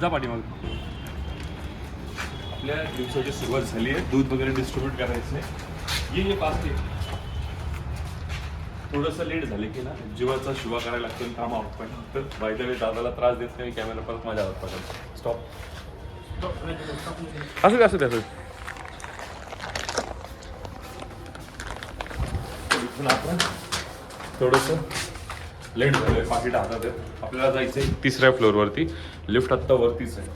जा पाठीमाग. आपल्या दिवसाची सुरुवात झाली आहे. दूध वगैरे डिस्ट्रीब्यूट करायचं आहे ये ये पाच ते. थोडंसं लेट झाले की ना जीवाचा शिवा करायला लागतो आणि काम आवड पण. तर बाय द वे दादाला त्रास देत नाही कॅमेरा परत माझ्या हात पकडतो स्टॉप असू दे असू दे असू. इथून आपण थोडंसं लेट झालंय पाकिट हातात आहे. आपल्याला जायचंय तिसऱ्या फ्लोअरवरती लिफ्ट आत्ता वरतीच आहे.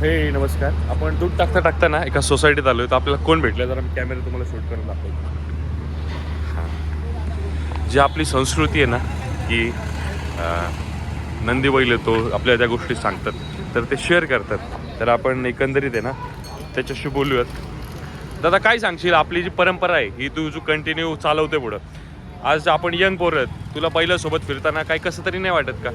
हे नमस्कार. आपण दूध टाकता टाकता ना एका सोसायटीत आलो तर आपल्याला कोण भेटलं? जरा मी कॅमेरा तुम्हाला शूट करून दाखवतो. हां. जी आपली संस्कृती आहे ना की नंदीबैल नंदी बैल येतो आपल्याला त्या गोष्टी सांगतात तर ते शेअर करतात. तर आपण एकंदरीत आहे ना त्याच्याशी बोलूयात. दादा काय सांगशील? आपली जी परंपरा आहे ही तू जो कंटिन्यू चालवते पुढं. आज आपण यंग पोरं आहेत. तुला पहिल्यासोबत फिरताना काही कसं तरी नाही वाटत का?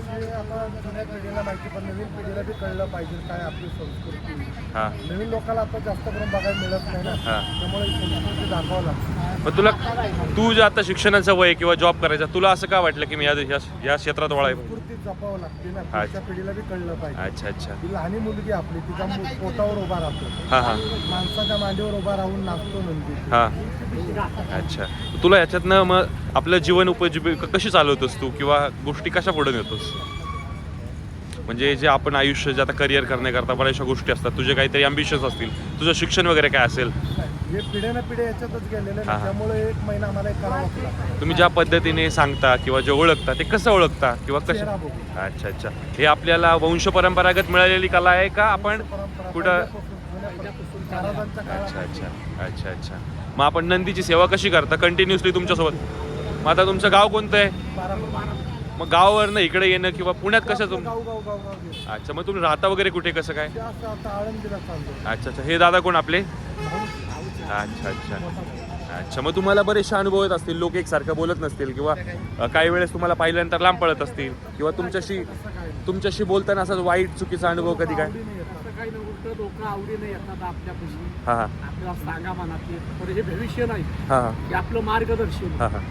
माहिती पण नवीन पिढीला बी कळलं पाहिजे काय आपली संस्कृती. हां. नवीन लोकांना आता जास्त करून बघायला मिळत नाही ना. त्यामुळे संस्कृती दाखवावं लागतं. मग तुला तू जे आता शिक्षणाचं वय किंवा जॉब करायचा तुला असं का वाटलं की मी या क्षेत्रात वळाय संस्कृती जपावं लागते ना. पुढच्या पिढीला बी कळलं पाहिजे. अच्छा अच्छा. ती लहानी मुलगी आपली तिच्या पोटावर उभा राहतो. हां हां. माणसाच्या मांडीवर उभा राहून नाचतो नंदी. अच्छा. तुला ह्याच्यातनं मग आपलं जीवन उपजीविका कशी चालवतोस तू? किंवा गोष्टी कशा पुढे नेतोस? म्हणजे जे आपण आयुष्य जे आता करिअर करण्याकरता बऱ्याचशा गोष्टी असतात तुझे काहीतरी अम्बिशन्स असतील. तुझं शिक्षण वगैरे काय असेल? हे पिढ्यानं पिढ्या याच्यातच गेलेले हा, ना हा. त्यामुळे एक महिना आम्हाला एक करावाच लागतो तुम्ही ज्या पद्धतीने सांगता किंवा जे ओळखता ते कसं ओळखता किंवा चेहरा कसं बघून. अच्छा अच्छा. हे आपल्याला वंश परंपरागत मिळालेली कला आहे का आपण परंपरा कुठं? पहिल्यापासून, जुन्यापासून, महाराजांच्या अच्छा काळात अच्छा. अच्छा अच्छा. मग आपण नंदीची सेवा कशी करता? कंटिन्युअसली तुमच्यासोबत. मग आता तुमचं गाव कोणतं आहे? बारा मग गावावरनं इकडे येणं किंवा पुण्यात कसं तुम गाव गाव गाव गाव गेलो. अच्छा मग तुम्ही राहता वगैरे कुठे? कसं काय? ते असं आता आळंदीला चाललो. अच्छा अच्छा. हे दादा कोण आपले? अच्छा अच्छा. अच्छा मग तुम्हाला बरेचसे अनुभव येत असतील लोक एकसारखं बोलत नसतील किंवा अ, काही वेळेस तुम्हाला पाहिल्यानंतर लांब पडत असतील किंवा तुमच्याशी. तुमच्याशी बोलताना असा वाईट चुकीचा अनुभव कधी काय? आवडी नाही येत. असं काही नाही उलट लोक आवडीने येतात आपल्यापाशी हां हां. आपल्याला सांगा म्हणा की पण हे भविष्य नाही. हां हां. हे आपलं मार्गदर्शन हां हां.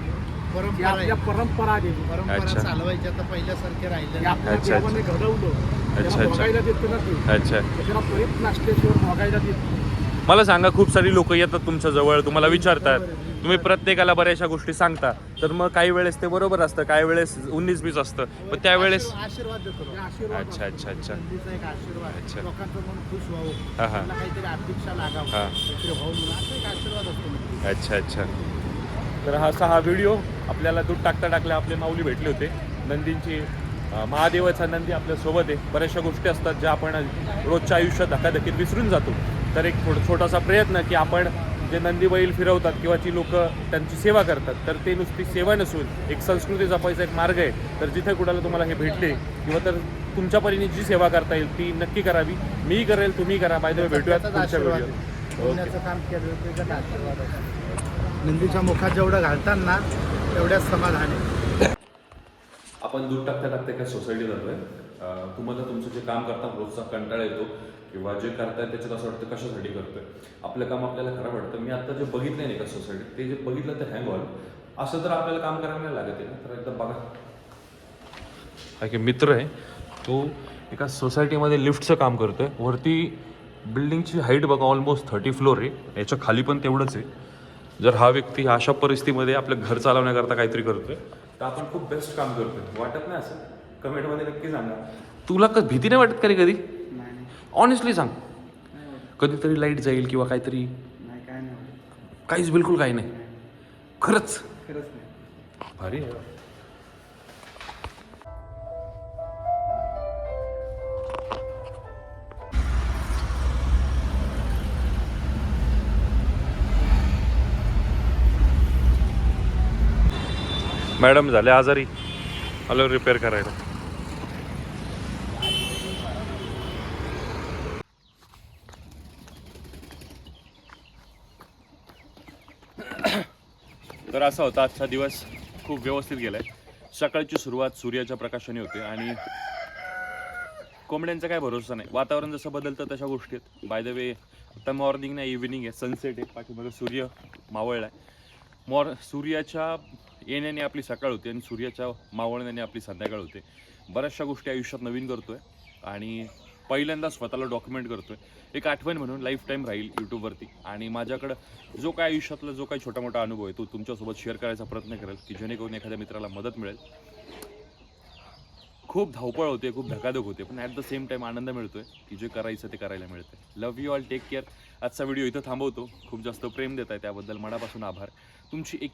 आपल्या परंपरा गेली अच्छा. परंपरा चालवायची आता पहिल्यासारखे राहिले आपल्या अच्छा, अच्छा. देवाने घडवलं. अच्छा, त्याला अच्छा. बघायला देते ना ते अच्छा त्याला प्रयत्न असल्याशिवाय बघायला देत नाही. मला सांगा खूप सारी लोक येतात तुमच्या जवळ तुम्हाला विचारतात. तुम्ही प्रत्येकाला बऱ्याचशा गोष्टी सांगता. तर मग काही वेळेस ते बरोबर असतं काही वेळेस उन्नीस बीस असतं. पण त्यावेळेस आशीर्वाद देतो. हे आशीर्वाद अच्छा अच्छा अच्छा. संधीचा एक आशीर्वाद. अच्छा. लोकांचं मन खुश व्हावं. हा, हा. त्यांना काहीतरी अपेक्षा लागावं. हा. काहीतरी व्हावं म्हणून असा एक आशीर्वाद असतो. अच्छा अच्छा. तर हा असा हा व्हिडिओ आपल्याला दूध टाकता टाकल्या आपले माऊली भेटले होते. नंदींची महादेवाचा नंदी आपल्यासोबत आहे. बऱ्याचशा गोष्टी असतात ज्या आपण रोजच्या आयुष्यात धकाधकीत विसरून जातो. तर एक थोडं छोटासा प्रयत्न की आपण जे नंदी बैल फिरवतात किंवा जी लोक त्यांची सेवा करतात तर ते नुसती सेवा नसून एक संस्कृती जपायचा एक मार्ग आहे. तर जिथे कुणाला तुम्हाला हे भेटले किंवा तर तुमच्या परीने जी सेवा करता येईल ती नक्की करावी. मी करेल तुम्ही करा. माहिती भेटूयात त्याचाच पुढच्या नंदीच्या मुखात जेवढं घालताना तेवढ्याच समाधान आहे. आपण दूध टाकता टाकता एका सोसायटीत जातोय. तुम्हाला तुमचं जे काम करता रोजचा कंटाळा येतो किंवा जे करताय त्याच्यात असं वाटतं कशासाठी करतोय. आपलं काम आपल्याला खराब वाटतं. मी आता जे बघितलं नाही एका सोसायटीत ते जे बघितलं ते हँग व्हाल असं तर आपल्याला काम करायला नाही लागत आहे ना. तर एकदा बघा. हा की मित्र आहे. तो एका सोसायटीमध्ये लिफ्टचं काम करतोय. वरती बिल्डिंगची हाईट बघा ऑलमोस्ट थर्टी फ्लोर आहे. याच्या खाली पण तेवढंच आहे. जर हा व्यक्ती अशा परिस्थितीमध्ये आपलं घर चालवण्याकरता काहीतरी करतोय तर आपण खूप बेस्ट काम करतोय. वाटत नाही असं. कमेंटमध्ये नक्की सांगा. तुला क भीती नाही वाटत कधी कधी? ऑनेस्टली सांग. कधीतरी लाइट जाईल किंवा काहीतरी. काहीच बिलकुल काही नाही. खरंच. खरंच नाही. भारी मॅडम झाले आजारी. आलो रिपेअर करायला. तर असा होता आजचा दिवस. खूप व्यवस्थित गेलाय. सकाळची सुरुवात सूर्याच्या प्रकाशाने होते आणि कोंबड्यांचा काय भरोसा नाही. वातावरण जसं बदलतं तशा गोष्टी आहेत. बाय द वे आता मॉर्निंग नाही इव्हिनिंग आहे. सनसेट आहे. पाठीमागे सूर्य मावळला आहे मॉर सूर्याच्या येण्याने आपली सकाळ होते आणि सूर्याच्या मावळण्याने आपली संध्याकाळ होते. बऱ्याचशा गोष्टी आयुष्यात नवीन करतोय आणि पहिल्यांदा स्वतःला डॉक्युमेंट करतोय. एक आठवण म्हणून लाईफ टाईम राहील यूट्यूबवरती आणि माझ्याकडं जो काय आयुष्यातला जो काही छोटा मोठा अनुभव आहे तो तुमच्यासोबत शेअर करायचा प्रयत्न करेल की जेणेकरून एखाद्या मित्राला मदत मिळेल. खूप धावपळ होते खूप धकाधक होते पण ॲट द सेम टाईम आनंद मिळतोय की जे करायचं ते करायला मिळतं love you all take care आजचा व्हिडिओ इथं थांबवतो. खूप जास्त प्रेम देत आहे त्याबद्दल मनापासून आभार. तुमची एक